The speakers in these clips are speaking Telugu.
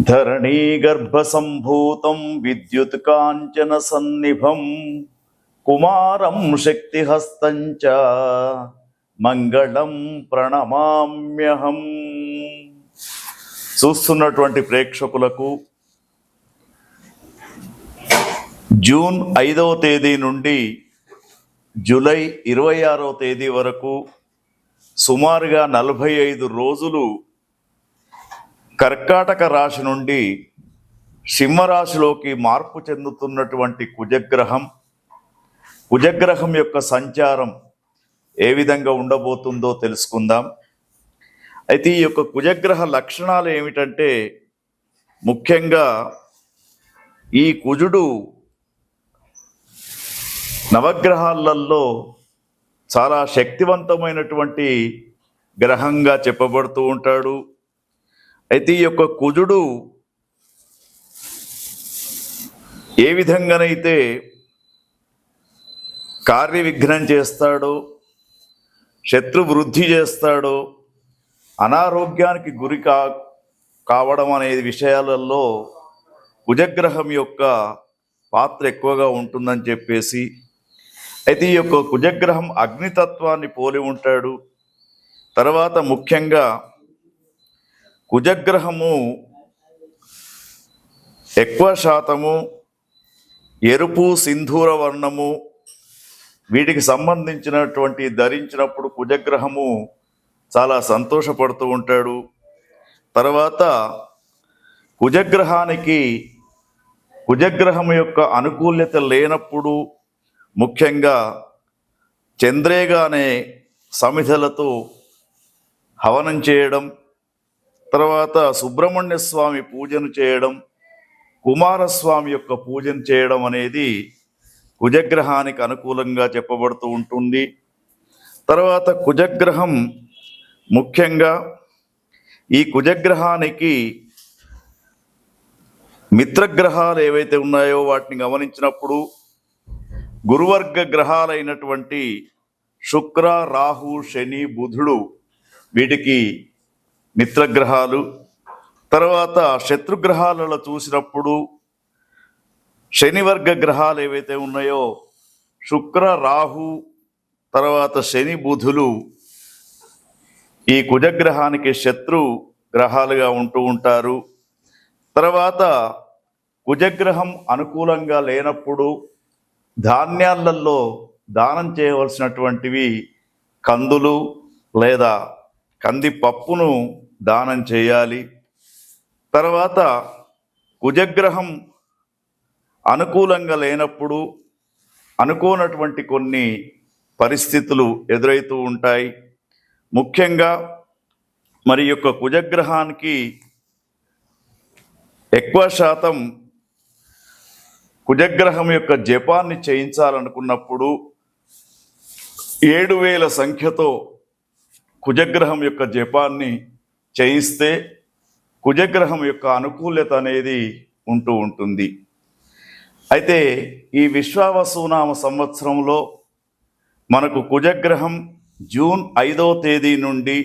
ధరణీగర్భసంభూతం విద్యుత్ కాంచన సన్నిభం కుమారం శక్తిహస్తం చ మంగళం ప్రణమామ్యహం. చూస్తున్నటువంటి ప్రేక్షకులకు జూన్ ఐదవ తేదీ నుండి జూలై ఇరవై ఆరవ తేదీ వరకు సుమారుగా నలభై ఐదు రోజులు కర్కాటక రాశి నుండి సింహరాశిలోకి మార్పు చెందుతున్నటువంటి కుజగ్రహం కుజగ్రహం యొక్క సంచారం ఏ విధంగా ఉండబోతుందో తెలుసుకుందాం. అయితే ఈ యొక్క కుజగ్రహ లక్షణాలు ఏమిటంటే ముఖ్యంగా ఈ కుజుడు నవగ్రహాలలో చాలా శక్తివంతమైనటువంటి గ్రహంగా చెప్పబడుతూ ఉంటాడు. అయితే ఈ యొక్క కుజుడు ఏ విధంగానైతే కార్య విఘ్నం చేస్తాడో శత్రు వృద్ధి చేస్తాడో అనారోగ్యానికి గురి కా కావడం అనే విషయాలలో కుజగ్రహం యొక్క పాత్ర ఎక్కువగా ఉంటుందని చెప్పేసి అయితే ఈ యొక్క కుజగ్రహం అగ్నితత్వాన్ని పోలి ఉంటాడు. తర్వాత ముఖ్యంగా కుజగ్రహము ఎక్కువ శాతము ఎరుపు సింధూర వర్ణము వీటికి సంబంధించినటువంటి ధరించినప్పుడు కుజగ్రహము చాలా సంతోషపడుతూ ఉంటాడు. తర్వాత కుజగ్రహానికి కుజగ్రహం యొక్క అనుకూల్యత లేనప్పుడు ముఖ్యంగా చంద్రేగానే సమిధలతో హవనం చేయడం తర్వాత సుబ్రహ్మణ్య స్వామి పూజను చేయడం కుమారస్వామి యొక్క పూజను చేయడం అనేది కుజగ్రహానికి అనుకూలంగా చెప్పబడుతూ ఉంటుంది. తర్వాత కుజగ్రహం ముఖ్యంగా ఈ కుజగ్రహానికి మిత్రగ్రహాలు ఏవైతే ఉన్నాయో వాటిని గమనించినప్పుడు గురువర్గ గ్రహాలైనటువంటి శుక్ర రాహు శని బుధుడు వీటికి మిత్రగ్రహాలు తర్వాత శత్రుగ్రహాలలో చూసినప్పుడు శనివర్గ గ్రహాలు ఏవైతే ఉన్నాయో శుక్ర రాహు తర్వాత శని బుధులు ఈ కుజగ్రహానికి శత్రు గ్రహాలుగా ఉంటూ ఉంటారు. తర్వాత కుజగ్రహం అనుకూలంగా లేనప్పుడు ధాన్యాలలో దానం చేయవలసినటువంటివి కందులు లేదా కందిపప్పును దానం చేయాలి. తర్వాత కుజగ్రహం అనుకూలంగా లేనప్పుడు అనుకోనటువంటి కొన్ని పరిస్థితులు ఎదురవుతూ ఉంటాయి. ముఖ్యంగా మరి యొక్క కుజగ్రహానికి ఎక్కువ శాతం కుజగ్రహం యొక్క జపాన్ని చేయించాలనుకున్నప్పుడు ఏడు వేల సంఖ్యతో కుజగ్రహం యొక్క జపాన్ని చేయిస్తే కుజగ్రహం యొక్క అనుకూల్యత అనేది ఉంటూ ఉంటుంది. అయితే ఈ విశ్వావసునామ సంవత్సరంలో మనకు కుజగ్రహం జూన్ ఐదవ తేదీ నుండి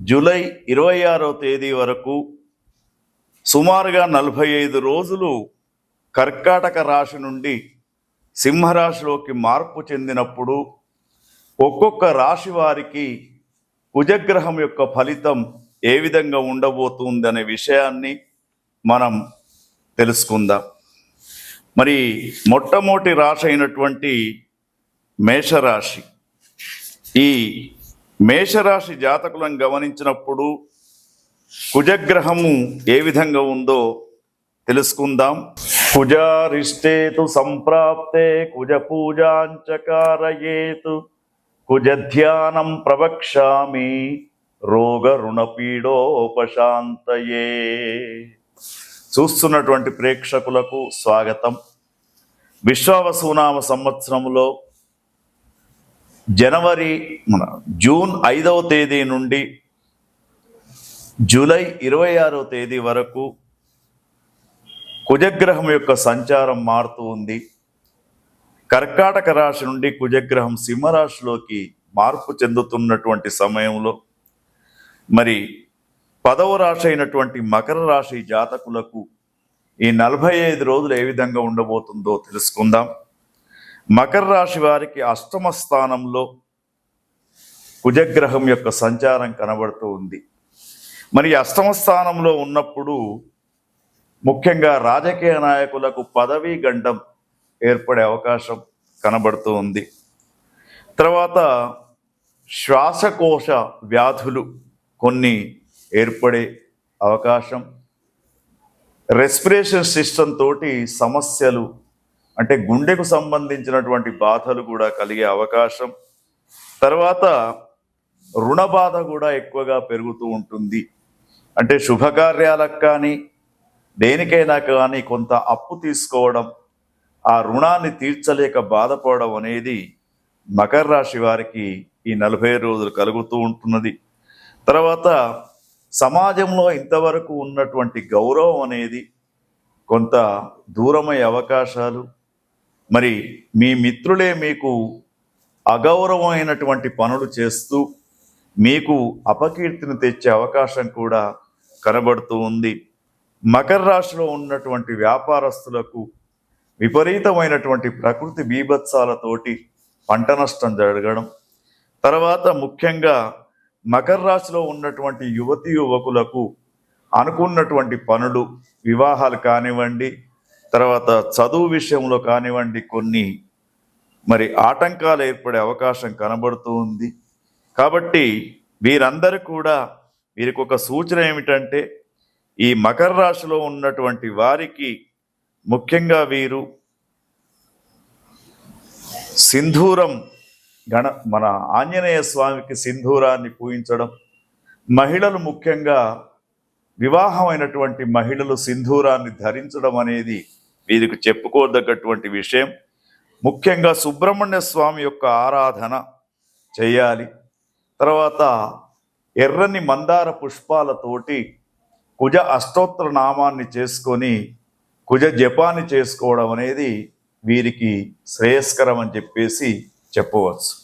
జూలై ఇరవై ఆరో తేదీ వరకు సుమారుగా నలభై ఐదు రోజులు కర్కాటక రాశి నుండి సింహరాశిలోకి మార్పు చెందినప్పుడు ఒక్కొక్క రాశి వారికి కుజగ్రహం యొక్క ఫలితం ఏ విధంగా ఉండబోతుంది అనే విషయాన్ని మనం తెలుసుకుందాం. మరి మొట్టమొదటి రాశి అయినటువంటి మేషరాశి. ఈ మేషరాశి జాతకులను గమనించినప్పుడు కుజగ్రహము ఏ విధంగా ఉందో తెలుసుకుందాం. కుజారిష్టేతు సంప్రాప్తే కుజ పూజాంచకారయేతు కుజ ధ్యానం ప్రవక్ష్యామి. రోగ రుణపీడోపశాంతయే చూస్తున్నటువంటి ప్రేక్షకులకు స్వాగతం. విశ్వావసునామ సంవత్సరంలో జనవరి మన జూన్ ఐదవ తేదీ నుండి జూలై ఇరవై ఆరో తేదీ వరకు కుజగ్రహం యొక్క సంచారం మారుతూ ఉంది. కర్కాటక రాశి నుండి కుజగ్రహం సింహరాశిలోకి మార్పు చెందుతున్నటువంటి సమయంలో మరి పదవ రాశి అయినటువంటి మకర రాశి జాతకులకు ఈ నలభై ఐదు రోజులు ఏ విధంగా ఉండబోతుందో తెలుసుకుందాం. మకర రాశి వారికి అష్టమ స్థానంలో కుజగ్రహం యొక్క సంచారం కనబడుతూ ఉంది. మరి అష్టమ స్థానంలో ఉన్నప్పుడు ముఖ్యంగా రాజకీయ నాయకులకు పదవీ గండం ఏర్పడే అవకాశం కనబడుతూ ఉంది. తర్వాత శ్వాసకోశ వ్యాధులు కొన్ని ఏర్పడే అవకాశం. రెస్పిరేషన్ సిస్టమ్ తోటి సమస్యలు అంటే గుండెకు సంబంధించినటువంటి బాధలు కూడా కలిగే అవకాశం. తర్వాత రుణ బాధ కూడా ఎక్కువగా పెరుగుతూ ఉంటుంది. అంటే శుభకార్యాలకు కానీ దేనికైనా కానీ కొంత అప్పు తీసుకోవడం ఆ రుణాన్ని తీర్చలేక బాధపడడం అనేది మకర రాశి వారికి ఈ నలభై రోజులు కలుగుతూ ఉంటున్నది. తర్వాత సమాజంలో ఇంతవరకు ఉన్నటువంటి గౌరవం అనేది కొంత దూరమయ్యే అవకాశాలు. మరి మీ మిత్రులే మీకు అగౌరవమైనటువంటి పనులు చేస్తూ మీకు అపకీర్తిని తెచ్చే అవకాశం కూడా కనబడుతూ ఉంది. మకర రాశిలో ఉన్నటువంటి వ్యాపారస్తులకు విపరీతమైనటువంటి ప్రకృతి బీభత్సాలతోటి పంట నష్టం జరగడం. తర్వాత ముఖ్యంగా మకర రాశిలో ఉన్నటువంటి యువతి యువకులకు అనుకున్నటువంటి పనులు వివాహాలు కానివ్వండి తర్వాత చదువు విషయంలో కానివ్వండి కొన్ని మరి ఆటంకాలు ఏర్పడే అవకాశం కనబడుతూ ఉంది. కాబట్టి వీరందరూ కూడా వీరికి ఒక సూచన ఏమిటంటే ఈ మకర రాశిలో ఉన్నటువంటి వారికి ముఖ్యంగా వీరు సింధూరం గణ మన ఆంజనేయ స్వామికి సింధూరాన్ని పూయించడం మహిళలు ముఖ్యంగా వివాహమైనటువంటి మహిళలు సింధూరాన్ని ధరించడం అనేది వీరికి చెప్పుకోదగ్గటువంటి విషయం. ముఖ్యంగా సుబ్రహ్మణ్య స్వామి యొక్క ఆరాధన చేయాలి. తర్వాత ఎర్రని మందార పుష్పాలతోటి కుజ అష్టోత్తర నామాన్ని చేసుకొని కుజ జపాన్ని చేసుకోవడం అనేది వీరికి శ్రేయస్కరం అని చెప్పేసి చెప్పవచ్చు.